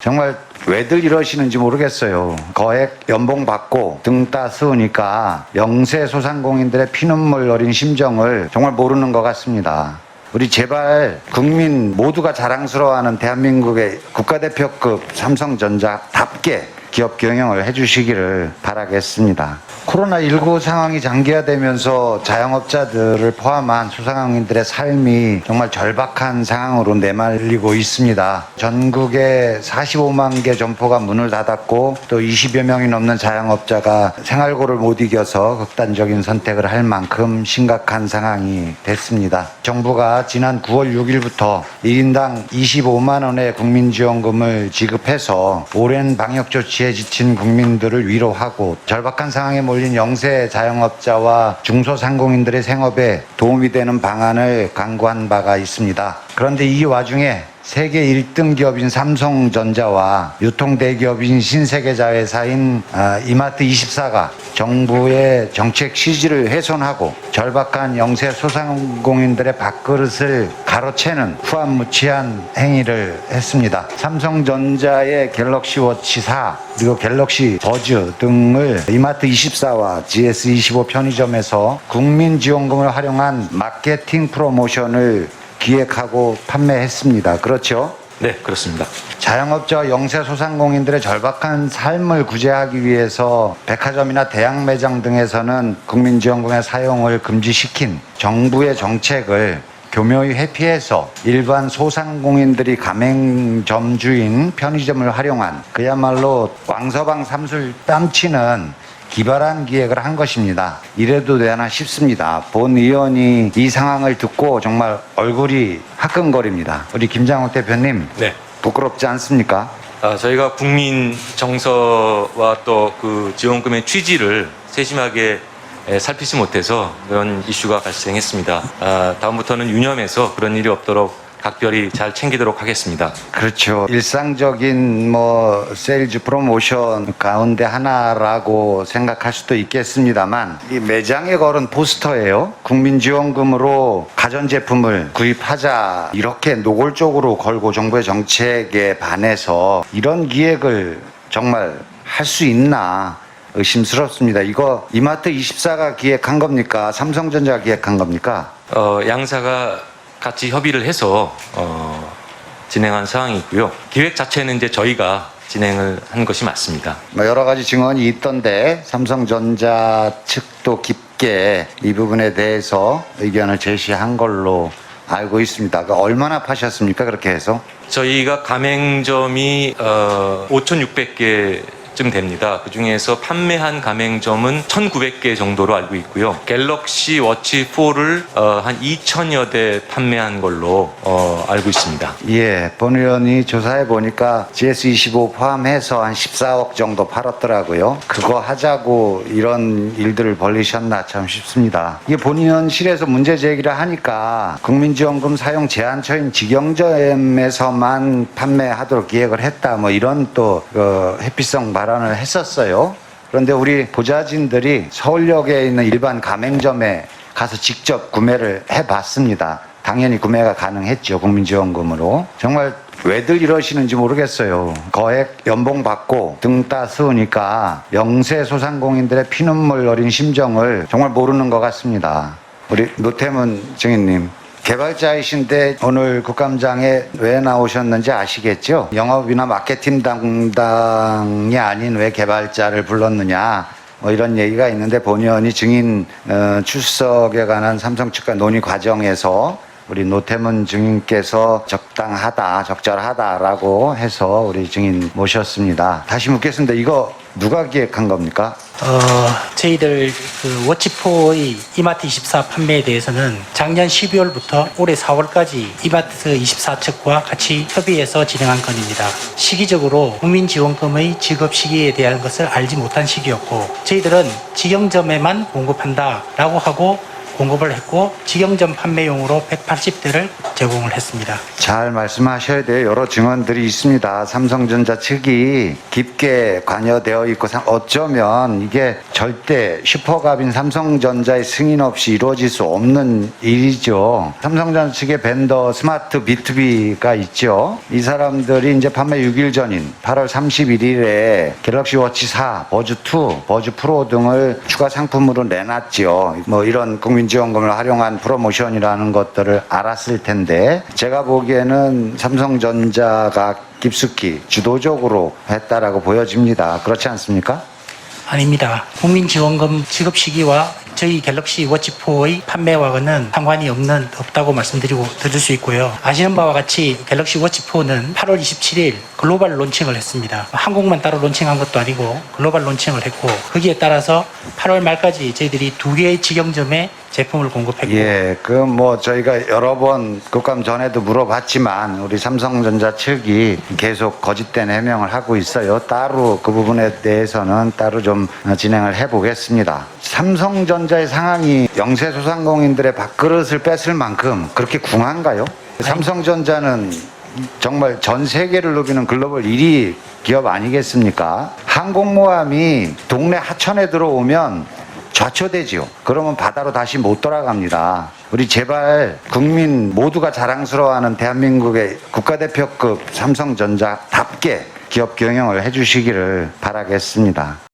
정말 왜들 이러시는지 모르겠어요. 거액 연봉 받고 등 따스우니까 영세 소상공인들의 피눈물 어린 심정을 정말 모르는 것 같습니다. 우리 제발 국민 모두가 자랑스러워하는 대한민국의 국가대표급 삼성전자답게 기업 경영을 해주시기를 바라겠습니다. 코로나19 상황이 장기화되면서 자영업자들을 포함한 소상공인들의 삶이 정말 절박한 상황으로 내말리고 있습니다. 전국에 45만 개 점포가 문을 닫았고 또 20여 명이 넘는 자영업자가 생활고를 못 이겨서 극단적인 선택을 할 만큼 심각한 상황이 됐습니다. 정부가 지난 9월 6일부터 1인당 25만 원의 국민지원금을 지급해서 오랜 방역 조치에 지친 국민들을 위로하고 절박한 상황에 몰린 영세 자영업자와 중소상공인들의 생업에 도움이 되는 방안을 강구한 바가 있습니다. 그런데 이 와중에 세계 1등 기업인 삼성전자와 유통 대기업인 신세계자회사인 아, 이마트 24가 정부의 정책 취지를 훼손하고 절박한 영세 소상공인들의 밥그릇을 가로채는 후한무치한 행위를 했습니다. 삼성전자의 갤럭시 워치 4 그리고 갤럭시 버즈 등을 이마트 24와 GS25 편의점에서 국민지원금을 활용한 마케팅 프로모션을 기획하고 판매했습니다. 그렇죠? 네, 그렇습니다. 자영업자와 영세 소상공인들의 절박한 삶을 구제하기 위해서 백화점이나 대형 매장 등에서는 국민지원금의 사용을 금지시킨 정부의 정책을 교묘히 회피해서 일반 소상공인들이 가맹점주인 편의점을 활용한 그야말로 왕서방 삼술 땀치는 기발한 기획을 한 것입니다. 이래도 되나 싶습니다. 본 의원이 이 상황을 듣고 정말 얼굴이 화끈거립니다. 우리 김장욱 대표님 네. 부끄럽지 않습니까? 아, 저희가 국민 정서와 또 그 지원금의 취지를 세심하게 에, 살피지 못해서 그런 이슈가 발생했습니다. 아, 다음부터는 유념해서 그런 일이 없도록 각별히 잘 챙기도록 하겠습니다. 그렇죠. 일상적인 뭐 세일즈 프로모션 가운데 하나라고 생각할 수도 있겠습니다만 이 매장에 걸은 포스터예요. 국민지원금으로 가전제품을 구입하자 이렇게 노골적으로 걸고 정부의 정책에 반해서 이런 기획을 정말 할 수 있나 의심스럽습니다. 이거 이마트 24가 기획한 겁니까? 삼성전자가 기획한 겁니까? 어, 양사가 같이 협의를 해서 어, 진행한 사항이고요. 기획 자체는 이제 저희가 진행을 한 것이 맞습니다. 뭐 여러 가지 증언이 있던데 삼성전자 측도 깊게 이 부분에 대해서 의견을 제시한 걸로 알고 있습니다. 그 얼마나 파셨습니까? 그렇게 해서? 저희가 가맹점이 어, 5,600개 쯤 됩니다. 그 중에서 판매한 가맹점은 1,900개 정도로 알고 있고요. 갤럭시 워치 4를 어, 한 2,000여 대 판매한 걸로 어, 알고 있습니다. 예, 본 의원이 조사해 보니까 GS25 포함해서 한 14억 정도 팔았더라고요. 그거 하자고 이런 일들을 벌리셨나 참 싶습니다. 이게 본 의원실에서 문제 제기를 하니까 국민지원금 사용 제한처인 직영점에서만 판매하도록 기획을 했다. 뭐 이런 또그 회피성 발언을 했었어요. 그런데 우리 보좌진들이 서울역에 있는 일반 가맹점에 가서 직접 구매를 해봤습니다. 당연히 구매가 가능했죠. 국민지원금으로. 정말 왜들 이러시는지 모르겠어요. 거액 연봉 받고 등 따스우니까 영세 소상공인들의 피눈물 어린 심정을 정말 모르는 것 같습니다. 우리 노태문 증인님. 개발자이신데 오늘 국감장에 왜 나오셨는지 아시겠죠? 영업이나 마케팅 담당이 아닌 왜 개발자를 불렀느냐. 뭐 이런 얘기가 있는데 본 의원이 증인 어, 출석에 관한 삼성 측과 논의 과정에서 우리 노태문 증인께서 적당하다, 적절하다라고 해서 우리 증인 모셨습니다. 다시 묻겠습니다. 이거 누가 기획한 겁니까? 어, 저희들 그 워치포의 이마트 24 판매에 대해서는 작년 12월부터 올해 4월까지 이마트 24 측과 같이 협의해서 진행한 건입니다. 시기적으로 국민지원금의 지급 시기에 대한 것을 알지 못한 시기였고 저희들은 직영점에만 공급한다라고 하고 공급을 했고 직영점 판매용으로 180대를 제공을 했습니다. 잘 말씀하셔야 돼요. 여러 증언들이 있습니다. 삼성전자 측이 깊게 관여되어 있고 상- 어쩌면 이게 절대 슈퍼갑인 삼성전자의 승인 없이 이루어질 수 없는 일이죠. 삼성전자 측의 벤더 스마트 비투비가 있죠. 이 사람들이 이제 판매 6일 전인 8월 31일에 갤럭시 워치 4, 버즈 2, 버즈 프로 등을 추가 상품으로 내놨지요. 뭐 이런 국민지원금을 활용한 프로모션이라는 것들을 알았을 텐데 제가 보기에는 삼성전자가 깊숙이 주도적으로 했다라고 보여집니다. 그렇지 않습니까? 아닙니다. 국민지원금 지급 시기와 저희 갤럭시 워치4의 판매와는 상관이 없는 없다고 말씀드리고 드릴 수 있고요. 아시는 바와 같이 갤럭시 워치4는 8월 27일 글로벌 론칭을 했습니다. 한국만 따로 론칭한 것도 아니고 글로벌 론칭을 했고 거기에 따라서 8월 말까지 저희들이 두 개의 직영점에 제품을 공급했고 예, 그 뭐 저희가 여러 번 국감 전에도 물어봤지만 우리 삼성전자 측이 계속 거짓된 해명을 하고 있어요. 따로 그 부분에 대해서는 따로 좀 진행을 해보겠습니다. 삼성전자의 상황이 영세 소상공인들의 밥그릇을 뺏을 만큼 그렇게 궁한가요? 삼성전자는 정말 전 세계를 누비는 글로벌 1위 기업 아니겠습니까? 항공모함이 동네 하천에 들어오면 좌초되지요. 그러면 바다로 다시 못 돌아갑니다. 우리 제발 국민 모두가 자랑스러워하는 대한민국의 국가대표급 삼성전자답게 기업 경영을 해주시기를 바라겠습니다.